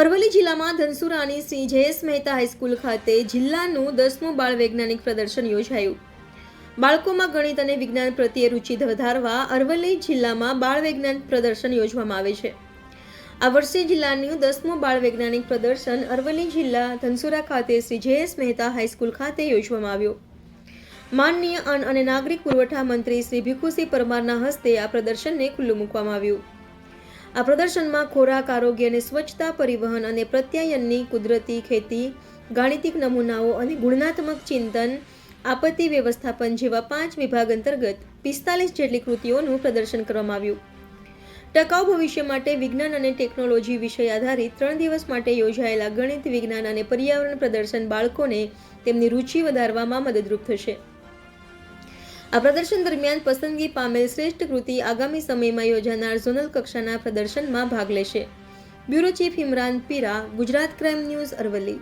અરવલ્લી જિલ્લામાં ધનસુરાની શ્રી જયેશ મહેતા હાઈસ્કૂલ ખાતે જિલ્લાનું દસમું બાળ વૈજ્ઞાનિક પ્રદર્શન યોજાયું. બાળકોમાં ગણિત અને વિજ્ઞાન પ્રત્યે રુચિ વધારવા અરવલ્લી જિલ્લામાં બાળ વૈજ્ઞાન પ્રદર્શન યોજવામાં આવે છે. આ વર્ષે જિલ્લાનું દસમું બાળ વૈજ્ઞાનિક પ્રદર્શન અરવલ્લી જિલ્લા ધનસુરા ખાતે શ્રી જયેશ મહેતા હાઈસ્કૂલ ખાતે યોજવામાં આવ્યું. માનનીય અન્ન અને નાગરિક પુરવઠા મંત્રી શ્રી ભીખુસિંહ પરમારના હસ્તે આ પ્રદર્શનને ખુલ્લું મૂકવામાં આવ્યું. આ પ્રદર્શનમાં ખોરાક, આરોગ્ય અને સ્વચ્છતા પરિવહન અને પ્રત્યાયનની કુદરતી ખેતી, ગાણિતિક નમૂનાઓ અને ગુણાત્મક ચિંતન, આપત્તિ વ્યવસ્થાપન જેવા પાંચ વિભાગ અંતર્ગત પિસ્તાલીસ જેટલી કૃતિઓનું પ્રદર્શન કરવામાં આવ્યું. ટકાઉ ભવિષ્ય માટે વિજ્ઞાન અને ટેકનોલોજી વિષય આધારિત ત્રણ દિવસ માટે યોજાયેલા ગણિત, વિજ્ઞાન અને પર્યાવરણ પ્રદર્શન બાળકોને તેમની રુચિ વધારવામાં મદદરૂપ થશે. આ પ્રદર્શન દરમિયાન પસંદગી પામેલ શ્રેષ્ઠ કૃતિ આગામી સમયમાં યોજાનાર ઝોનલ કક્ષાના પ્રદર્શનમાં ભાગ લેશે. Bureau chief Imran Pira, Gujarat crime news Aravalli.